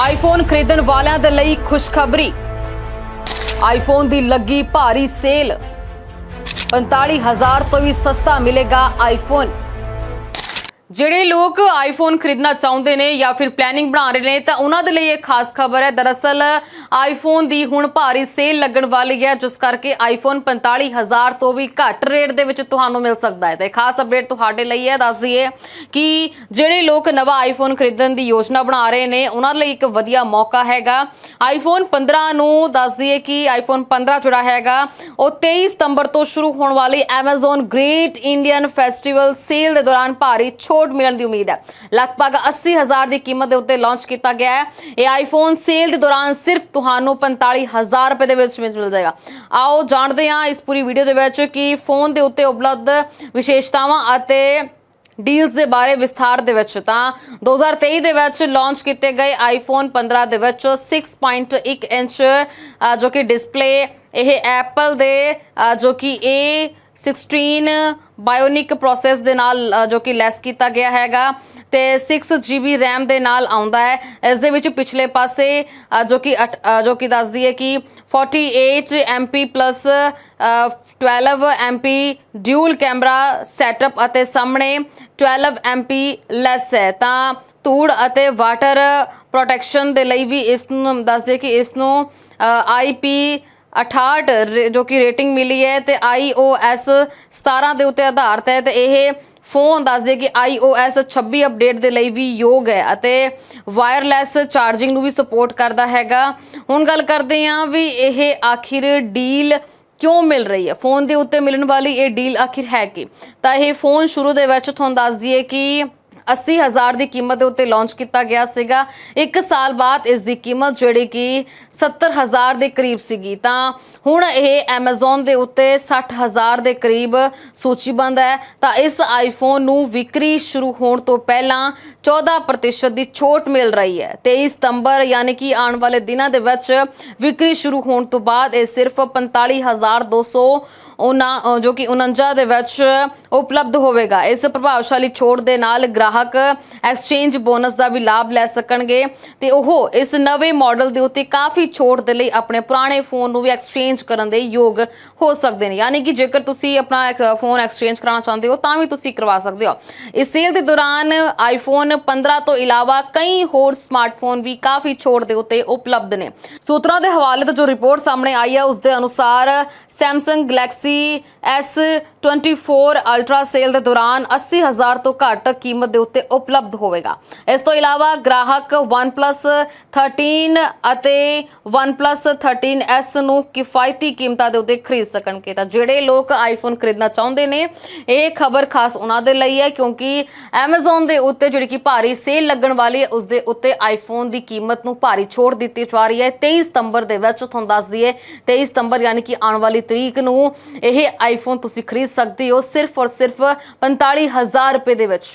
IPhone ਖਰੀਦਣ ਵਾਲਿਆਂ ਦੇ ਲਈ ਖੁਸ਼ਖਬਰੀ। ਆਈਫੋਨ ਦੀ ਲੱਗੀ ਭਾਰੀ ਸੇਲ। 45000 ਤੋਂ ਵੀ ਸਸਤਾ ਮਿਲੇਗਾ ਆਈਫੋਨ ਜਿਹੜੇ ਲੋਕ ਆਈਫੋਨ ਖਰੀਦਣਾ ਚਾਹੁੰਦੇ ਨੇ ਜਾਂ ਫਿਰ ਪਲੈਨਿੰਗ ਬਣਾ ਰਹੇ ਨੇ, ਤਾਂ ਉਹਨਾਂ ਦੇ ਲਈ ਇਹ ਖਾਸ ਖਬਰ ਹੈ। ਦਰਅਸਲ ਆਈਫੋਨ ਦੀ ਹੁਣ ਭਾਰੀ ਸੇਲ ਲੱਗਣ ਵਾਲੀ ਹੈ, ਜਿਸ ਕਰਕੇ ਆਈਫੋਨ 45000 ਤੋਂ ਵੀ ਘੱਟ ਰੇਟ ਦੇ ਵਿੱਚ ਤੁਹਾਨੂੰ ਮਿਲ ਸਕਦਾ ਹੈ। ਤੇ ਖਾਸ ਅਪਡੇਟ ਤੁਹਾਡੇ ਲਈ ਹੈ। ਦੱਸ ਦਈਏ ਕਿ ਜਿਹੜੇ ਲੋਕ ਨਵਾਂ ਆਈਫੋਨ ਖਰੀਦਣ ਦੀ ਯੋਜਨਾ ਬਣਾ ਰਹੇ ਨੇ, ਉਹਨਾਂ ਲਈ ਇੱਕ ਵਧੀਆ ਮੌਕਾ ਹੈਗਾ। ਆਈਫੋਨ 15 ਨੂੰ ਦੱਸ ਦਈਏ ਕਿ ਆਈਫੋਨ 15 ਜਿਹੜਾ ਹੈਗਾ, ਉਹ 23 ਸਤੰਬਰ ਤੋਂ ਸ਼ੁਰੂ ਹੋਣ ਵਾਲੀ Amazon great Indian festival sale ਦੇ ਦੌਰਾਨ ਭਾਰੀ ਛੋਟ ਮਿਲਣ ਦੀ ਉਮੀਦ ਹੈ। ਲਗਭਗ 80000 ਦੀ ਕੀਮਤ ਦੇ ਉੱਤੇ ਲਾਂਚ ਕੀਤਾ ਗਿਆ ਹੈ। ਇਹ ਆਈਫੋਨ ਸੇਲ ਦੇ ਦੌਰਾਨ ਸਿਰਫ ਤੁਹਾਨੂੰ 45000 ਰੁਪਏ ਦੇ ਵਿੱਚ ਮਿਲ ਜਾਏਗਾ। ਆਓ ਜਾਣਦੇ ਹਾਂ ਇਸ ਪੂਰੀ ਵੀਡੀਓ ਦੇ ਵਿੱਚ ਕਿ ਫੋਨ ਦੇ ਉੱਤੇ ਉਪਲਬਧ ਵਿਸ਼ੇਸ਼ਤਾਵਾਂ ਅਤੇ ਡੀਲਸ ਦੇ ਬਾਰੇ ਵਿਸਥਾਰ ਦੇ ਵਿੱਚ। ਤਾਂ 2023 ਦੇ ਵਿੱਚ ਲਾਂਚ ਕੀਤੇ ਗਏ ਆਈਫੋਨ 15 ਦੇ ਵਿੱਚ 6.1 ਇੰਚ ਜੋ ਕਿ ਡਿਸਪਲੇ ਇਹ ਐਪਲ ਦੇ ਜੋ ਕਿ A 16 ਬਾਇਓਨਿਕ ਪ੍ਰੋਸੈਸ ਦੇ ਨਾਲ ਜੋ ਕਿ ਲੈਸ ਕੀਤਾ ਗਿਆ ਹੈਗਾ ਤੇ 6 GB RAM ਦੇ ਨਾਲ ਆਉਂਦਾ ਹੈ। ਇਸ ਦੇ ਵਿੱਚ ਪਿਛਲੇ ਪਾਸੇ ਜੋ ਕਿ ਅਠ- ਜੋ ਕਿ ਦੱਸਦੀ ਹੈ ਕਿ 48 MP plus 12 MP dual camera setup ਅਤੇ ਸਾਹਮਣੇ 12 MP ਲੈਸ ਹੈ। ਤਾਂ ਧੂੜ ਅਤੇ ਵਾਟਰ ਪ੍ਰੋਟੈਕਸ਼ਨ ਦੇ ਲਈ ਵੀ ਇਸ ਨੂੰ ਦੱਸਦੇ ਕਿ ਇਸ ਨੂੰ IP 68 ਰੇ- ਜੋ ਕਿ ਰੇਟਿੰਗ ਮਿਲੀ ਹੈ ਤੇ iOS 17 ਦੇ ਉੱਤੇ ਆਧਾਰਿਤ ਹੈ ਤੇ ਇਹ ਫੋਨ ਦੱਸਦੇ ਕਿ iOS 26 ਅਪਡੇਟ ਦੇ ਲਈ ਵੀ ਯੋਗ ਹੈ ਅਤੇ ਵਾਇਰਲੈਸ ਚਾਰਜਿੰਗ ਨੂੰ ਵੀ ਸਪੋਰਟ ਕਰਦਾ ਹੈਗਾ। ਹੁਣ ਗੱਲ ਕਰਦੇ ਹਾਂ ਵੀ ਇਹ ਆਖਿਰ ਡੀਲ ਕਿਉਂ ਮਿਲ ਰਹੀ ਹੈ? ਫੋਨ ਦੇ ਉੱਤੇ ਮਿਲਣ ਵਾਲੀ ਇਹ ਡੀਲ ਆਖਿਰ ਹੈ ਕਿ? ਤਾਂ ਇਹ ਫੋਨ ਸ਼ੁਰੂ ਦੇ ਵਿੱਚ ਤੁਹਾਨੂੰ ਦੱਸ ਦਈਏ ਕਿ 80000 ਦੀ ਕੀਮਤ ਦੇ ਉੱਤੇ ਲਾਂਚ ਕੀਤਾ ਗਿਆ ਸੀਗਾ। 1 ਸਾਲ ਬਾਅਦ ਇਸ ਦੀ ਕੀਮਤ ਜਿਹੜੀ ਕਿ 70000 ਦੇ ਕਰੀਬ ਸੀਗੀ। ਤਾਂ ਹੁਣ ਇਹ Amazon ਦੇ ਉੱਤੇ 60000 ਦੇ ਕਰੀਬ ਸੂਚੀਬੰਦ ਹੈ। ਤਾਂ ਇਸ ਆਈਫੋਨ ਨੂੰ ਵਿਕਰੀ ਸ਼ੁਰੂ ਹੋਣ ਤੋਂ ਪਹਿਲਾਂ 14% ਦੀ ਛੋਟ ਮਿਲ ਰਹੀ ਹੈ। 23 ਸਤੰਬਰ ਯਾਨੀ ਕਿ ਆਉਣ ਵਾਲੇ ਦਿਨਾਂ ਦੇ ਵਿੱਚ ਵਿਕਰੀ ਸ਼ੁਰੂ ਹੋਣ ਤੋਂ ਬਾਅਦ ਇਹ ਸਿਰਫ 45200 ਉਹਨਾਂ ਅ, ਜੋ ਕਿ 49 ਦੇ ਵਿੱਚ ਉਪਲਬਧ ਹੋਵੇਗਾ। ਇਸ ਪ੍ਰਭਾਵਸ਼ਾਲੀ ਛੋਟ ਦੇ ਨਾਲ ਗ੍ਰਾਹਕ ਐਕਸਚੇਂਜ ਬੋਨਸ ਦਾ ਵੀ ਲਾਭ ਲੈ ਸਕਣਗੇ ਤੇ ਉਹ ਇਸ ਨਵੇਂ ਮਾਡਲ ਦੇ ਉੱਤੇ ਕਾਫੀ ਛੋਟ ਦੇ ਲਈ ਆਪਣੇ ਪੁਰਾਣੇ ਫੋਨ ਨੂੰ ਵੀ ਐਕਸਚੇਂਜ ਕਰਨ ਦੇ ਯੋਗ ਹੋ ਸਕਦੇ ਨੇ। ਯਾਨੀ ਕਿ ਜੇਕਰ ਤੁਸੀਂ ਆਪਣਾ ਫੋਨ ਐਕਸਚੇਂਜ ਕਰਾਉਣਾ ਚਾਹੁੰਦੇ ਹੋ, ਤਾਂ ਵੀ ਤੁਸੀਂ ਕਰਵਾ ਸਕਦੇ ਹੋ। ਇਸ ਸੇਲ ਦੇ ਦੌਰਾਨ ਆਈਫੋਨ 15 ਤੋਂ ਇਲਾਵਾ ਕਈ ਹੋਰ ਸਮਾਰਟਫੋਨ ਵੀ ਕਾਫੀ ਛੋਟ ਦੇ ਉੱਤੇ ਉਪਲਬਧ ਨੇ। ਸੂਤਰਾਂ ਦੇ ਹਵਾਲੇ ਤੋਂ ਜੋ ਰਿਪੋਰਟ ਸਾਹਮਣੇ ਆਈ ਹੈ, ਉਸ ਦੇ ਅਨੁਸਾਰ Samsung Galaxy S24 ultra sale ਦੇ ਦੌਰਾਨ 80000 ਤੋਂ ਘੱਟ ਕੀਮਤ ਦੇ ਉੱਤੇ ਉਪਲਬਧ ਹੋਵੇਗਾ। ਇਸ ਤੋਂ ਇਲਾਵਾ ਗ੍ਰਾਹਕ OnePlus 13 ਅਤੇ OnePlus 13s ਨੂੰ ਕਿਫਾਇਤੀ ਕੀਮਤਾਂ ਦੇ ਉੱਤੇ ਖਰੀਦ ਸਕਣਗੇ। ਤਾਂ ਜਿਹੜੇ ਲੋਕ ਆਈਫੋਨ ਖਰੀਦਣਾ ਚਾਹੁੰਦੇ ਨੇ, ਇਹ ਖਬਰ ਖਾਸ ਉਹਨਾਂ ਦੇ ਲਈ ਹੈ, ਕਿਉਂਕਿ Amazon ਦੇ ਉੱਤੇ ਜਿਹੜੀ ਕਿ ਭਾਰੀ ਸੇਲ ਲੱਗਣ ਵਾਲੀ ਹੈ ਉਸ ਦੇ ਉੱਤੇ ਆਈਫੋਨ ਦੀ ਕੀਮਤ ਨੂੰ ਭਾਰੀ ਛੋਟ ਦਿੱਤੀ ਜਾ ਰਹੀ ਹੈ। 23 ਸਤੰਬਰ ਦੇ ਵਿੱਚ ਤੁਹਾਨੂੰ ਦੱਸ ਦਈਏ 23 ਸਤੰਬਰ ਯਾਨੀ ਕਿ ਆਉਣ ਵਾਲੀ ਤਰੀਕ ਨੂੰ ਇਹ ਆਈਫੋਨ ਤੁਸੀਂ ਖਰੀਦ ਸਕਦੇ ਹੋ ਸਿਰਫ ਔਰ ਸਿਰਫ 45000 ਰੁਪਏ ਦੇ ਵਿੱਚ।